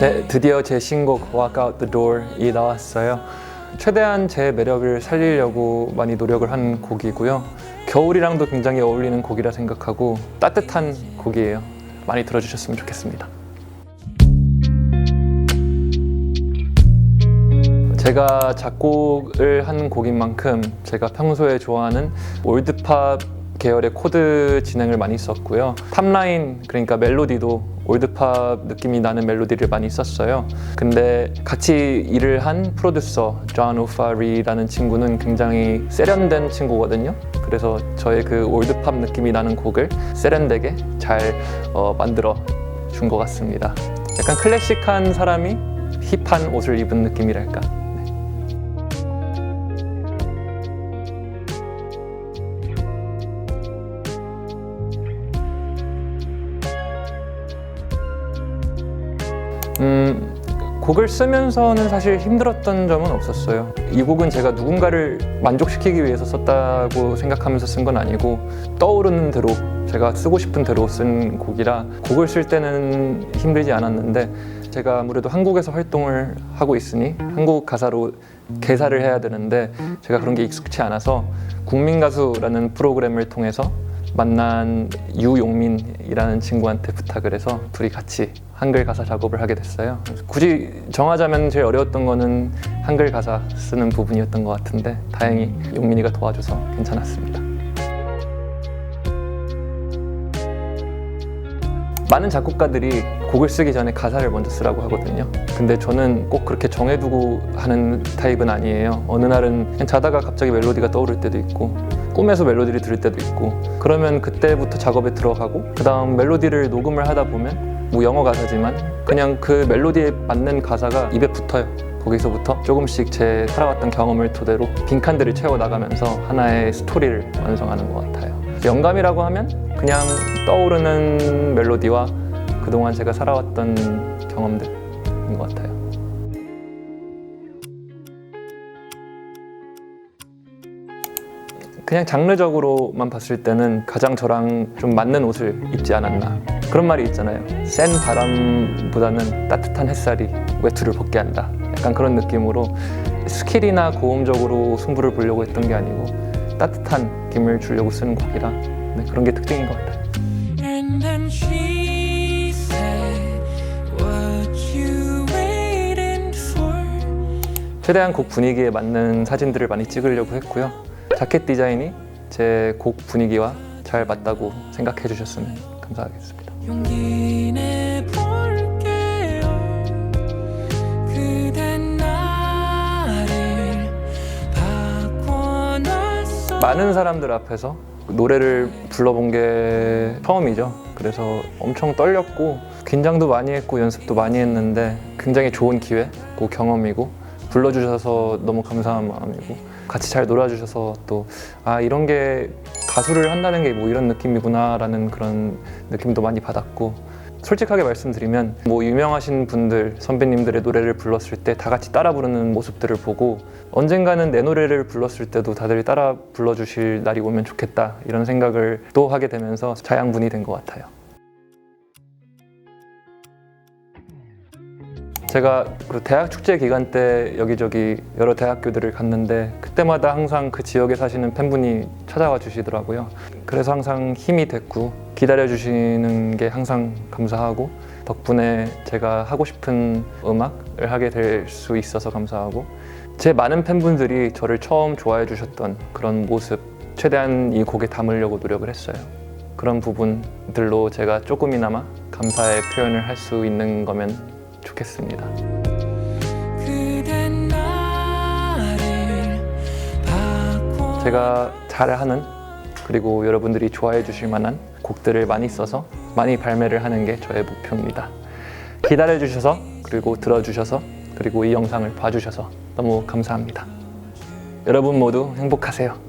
네, 드디어 제 신곡 Walk Out the Door이 나왔어요. 최대한 제 매력을 살리려고 많이 노력을 한 곡이고요. 겨울이랑도 굉장히 어울리는 곡이라 생각하고 따뜻한 곡이에요. 많이 들어주셨으면 좋겠습니다. 제가 작곡을 한 곡인 만큼 제가 평소에 좋아하는 올드팝 계열의 코드 진행을 많이 썼고요. 탑라인 그러니까 멜로디도 올드팝 느낌이 나는 멜로디를 많이 썼어요. 근데 같이 일을 한 프로듀서 존 오파리라는 친구는 굉장히 세련된 친구거든요. 그래서 저의 그 올드팝 느낌이 나는 곡을 세련되게 잘 어, 만들어 준 것 같습니다. 약간 클래식한 사람이 힙한 옷을 입은 느낌이랄까. 음, 곡을 쓰면서는 사실 힘들었던 점은 없었어요. 이 곡은 제가 누군가를 만족시키기 위해서 썼다고 생각하면서 쓴 건 아니고 떠오르는 대로 제가 쓰고 싶은 대로 쓴 곡이라 곡을 쓸 때는 힘들지 않았는데 제가 아무래도 한국에서 활동을 하고 있으니 한국 가사로 개사를 해야 되는데 제가 그런 게 익숙치 않아서 국민가수라는 프로그램을 통해서 만난 유용민이라는 친구한테 부탁을 해서 둘이 같이 한글 가사 작업을 하게 됐어요. 굳이 정하자면 제일 어려웠던 거는 한글 가사 쓰는 부분이었던 것 같은데 다행히 용민이가 도와줘서 괜찮았습니다. 많은 작곡가들이 곡을 쓰기 전에 가사를 먼저 쓰라고 하거든요. 근데 저는 꼭 그렇게 정해두고 하는 타입은 아니에요. 어느 날은 자다가 갑자기 멜로디가 떠오를 때도 있고 꿈에서 멜로디를 들을 때도 있고 그러면 그때부터 작업에 들어가고 그 다음 멜로디를 녹음을 하다 보면 뭐 영어 가사지만 그냥 그 멜로디에 맞는 가사가 입에 붙어요. 거기서부터 조금씩 제 살아왔던 경험을 토대로 빈칸들을 채워 나가면서 하나의 스토리를 완성하는 것 같아요. 영감이라고 하면 그냥 떠오르는 멜로디와 그동안 제가 살아왔던 경험들인 것 같아요. 그냥 장르적으로만 봤을 때는 가장 저랑 좀 맞는 옷을 입지 않았나. 그런 말이 있잖아요. 센 바람보다는 따뜻한 햇살이 외투를 벗게 한다. 약간 그런 느낌으로 스킬이나 고음적으로 승부를 보려고 했던 게 아니고 따뜻한 느낌을 주려고 쓰는 곡이라 네, 그런 게 특징인 것 같아요? 최대한 곡 분위기에 맞는 사진들을 많이 찍으려고 했고요 자켓 디자인이 제 곡 분위기와 잘 맞다고 생각해 주셨으면 감사하겠습니다 용기 내볼게요. 그댄 나를 바꿔놨어. 많은 사람들 앞에서 노래를 불러본 게 처음이죠. 그래서 엄청 떨렸고 긴장도 많이 했고 연습도 많이 했는데 굉장히 좋은 기회고 경험이고 불러주셔서 너무 감사한 마음이고 같이 잘 놀아주셔서 또 아 이런 게 가수를 한다는 게 뭐 이런 느낌이구나라는 그런 느낌도 많이 받았고 솔직하게 말씀드리면 뭐 유명하신 분들 선배님들의 노래를 불렀을 때 다 같이 따라 부르는 모습들을 보고 언젠가는 내 노래를 불렀을 때도 다들 따라 불러주실 날이 오면 좋겠다 이런 생각을 또 하게 되면서 자양분이 된 것 같아요. 제가 그 대학 축제 기간 때 여기저기 여러 대학교들을 갔는데 그때마다 항상 그 지역에 사시는 팬분이 찾아와 주시더라고요. 그래서 항상 힘이 됐고 기다려 주시는 게 항상 감사하고 덕분에 제가 하고 싶은 음악을 하게 될 수 있어서 감사하고 제 많은 팬분들이 저를 처음 좋아해 주셨던 그런 모습 최대한 이 곡에 담으려고 노력을 했어요. 그런 부분들로 제가 조금이나마 감사의 표현을 할 수 있는 거면 좋겠습니다. 제가 잘하는 그리고 여러분들이 좋아해 주실 만한 곡들을 많이 써서 많이 발매를 하는 게 저의 목표입니다. 기다려 주셔서 그리고 들어 주셔서 그리고 이 영상을 봐 주셔서 너무 감사합니다. 여러분 모두 행복하세요.